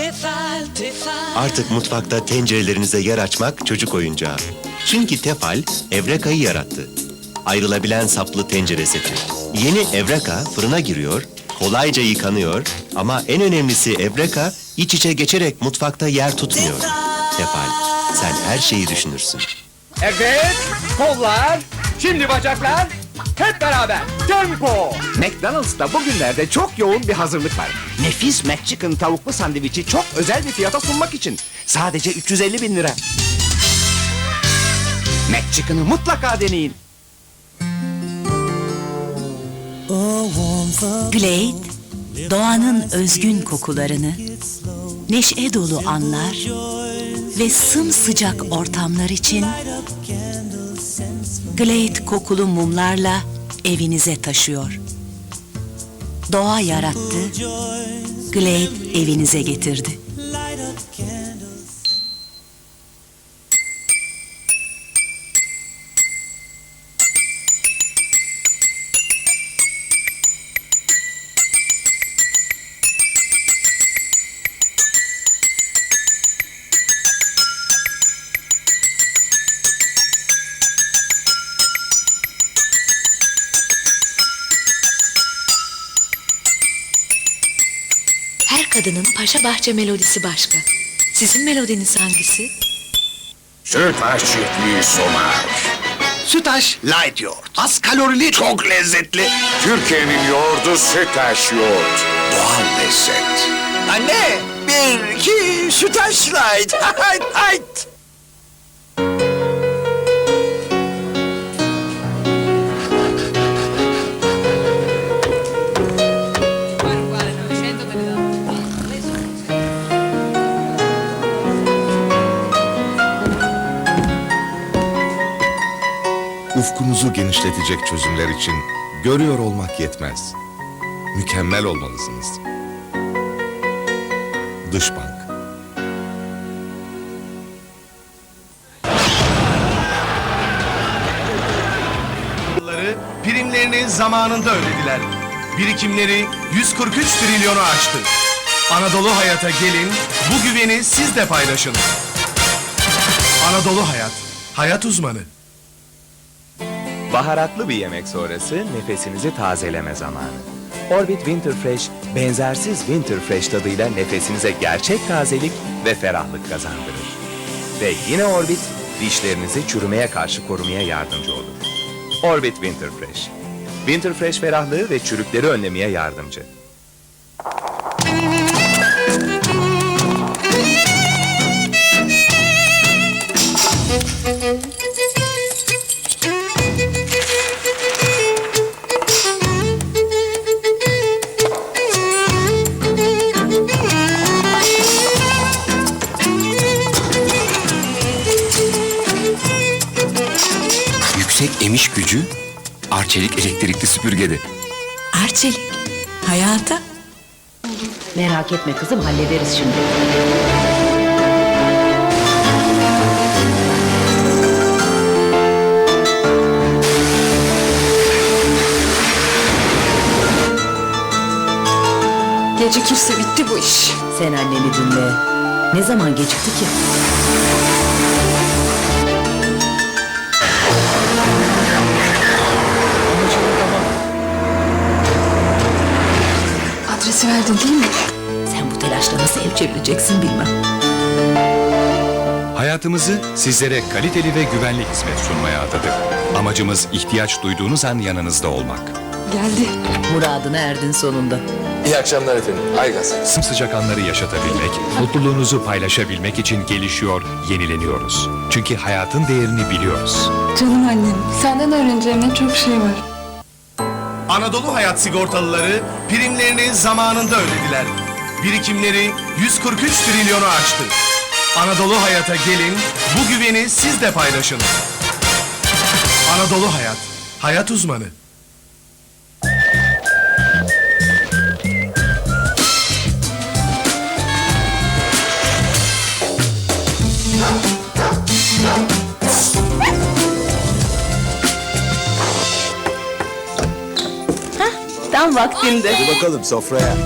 Tefal, tefal. Artık mutfakta tencerelerinize yer açmak çocuk oyuncağı. Çünkü Tefal Evreka'yı yarattı. Ayrılabilen saplı tencere seti. Yeni Evreka fırına giriyor, kolayca yıkanıyor ama en önemlisi Evreka iç içe geçerek mutfakta yer tutmuyor. Tefal, sen her şeyi düşünürsün. Evet, kollar, şimdi bacaklar, hep beraber tempo. McDonald's'ta bugünlerde çok yoğun bir hazırlık var. Nefis McChicken tavuklu sandviçi çok özel bir fiyata sunmak için. Sadece 350 bin lira. McChicken'ı mutlaka deneyin. Glade, doğanın özgün kokularını, neşe dolu anlar ve sımsıcak ortamlar için Glade kokulu mumlarla evinize taşıyor. Doğa yarattı, Glade evinize getirdi. Her kadının paşa bahçe melodisi başka. Sizin melodiniz hangisi? Sütaş çiftliği sonar. Sütaş light yoğurt. Az kalorili, çok lezzetli. Türkiye'nin yoğurdu Sütaş yoğurt. Doğal lezzet. Anne, bir, iki, sütaş light. Hayt, hayt. Ufkunuzu genişletecek çözümler için görüyor olmak yetmez. Mükemmel olmalısınız. Dış Bank primlerini zamanında ödediler. Birikimleri 143 trilyonu aştı. Anadolu Hayat'a gelin, bu güveni siz de paylaşın. Anadolu Hayat, hayat uzmanı. Baharatlı bir yemek sonrası nefesinizi tazeleme zamanı. Orbit Winter Fresh, benzersiz Winter Fresh tadıyla nefesinize gerçek tazelik ve ferahlık kazandırır. Ve yine Orbit, dişlerinizi çürümeye karşı korumaya yardımcı olur. Orbit Winter Fresh. Winter Fresh ferahlığı ve çürükleri önlemeye yardımcı. Yüksek emiş gücü, Arçelik elektrikli süpürgede. Arçelik, hayata Merak etme kızım hallederiz şimdi. Gecikirse bitti bu iş. Sen anneni dinle. Ne zaman gecikti ki? Adresi verdin değil mi? Sen bu telaşla nasıl ev çevireceksin bilmem. Hayatımızı sizlere kaliteli ve güvenli hizmet sunmaya adadık. Amacımız ihtiyaç duyduğunuz an yanınızda olmak. Geldi. Muradına erdin sonunda. İyi akşamlar efendim. Aygaz. Sımsıcak anları yaşatabilmek, mutluluğunuzu paylaşabilmek için gelişiyor, yenileniyoruz. Çünkü hayatın değerini biliyoruz. Canım annem. Senden öğreneceğim ne çok şey var. Anadolu Hayat sigortalıları primlerini zamanında ödediler. Birikimleri 143 trilyonu aştı. Anadolu Hayat'a gelin, bu güveni siz de paylaşın. Anadolu Hayat, hayat uzmanı. Tam vaktinde. bakalım sofraya.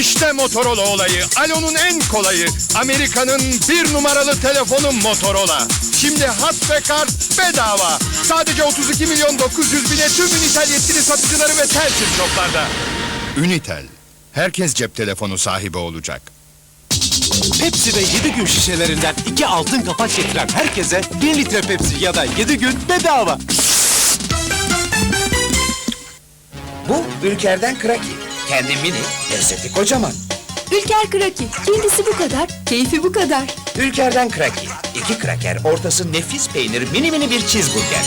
İşte Motorola olayı. Alo'nun en kolayı. Amerika'nın bir numaralı telefonu Motorola. Şimdi hat ve kart bedava. Sadece 32 milyon 900 bine tüm Unitel yetkili satıcıları ve Telsiz shoplarda. Unitel. Herkes cep telefonu sahibi olacak. Pepsi ve 7 gün şişelerinden iki altın kapak getiren herkese 1 litre Pepsi ya da 7 gün bedava. Ülker'den Kraki. Kendi mini, lezzeti kocaman. Ülker Kraki. Kendisi bu kadar, keyfi bu kadar. Ülker'den Kraki. İki kraker, ortası nefis peynir, mini mini bir cheeseburger.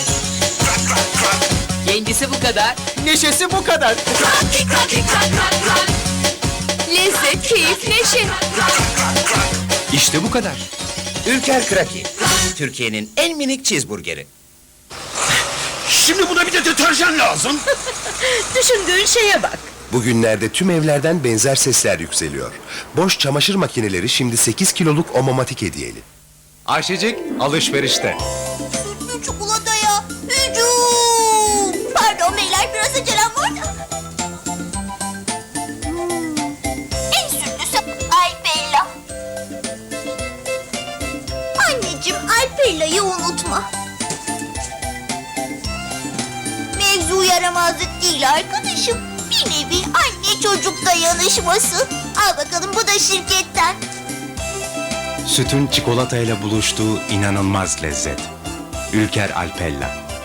Kendisi bu kadar, neşesi bu kadar. Lezzet, keyif, neşe. İşte bu kadar. Ülker Kraki. Türkiye'nin en minik cheeseburgeri. Şimdi buna bir de deterjan lazım. Düşündüğün şeye bak. Bugünlerde tüm evlerden benzer sesler yükseliyor. Boş çamaşır makineleri şimdi 8 kiloluk omomatik hediyeli. Ayşecik alışverişte. Yaramazlık değil arkadaşım. Bir nevi anne çocuk dayanışması. Al bakalım bu da şirketten. Sütün çikolatayla buluştuğu inanılmaz lezzet. Ülker Alpella.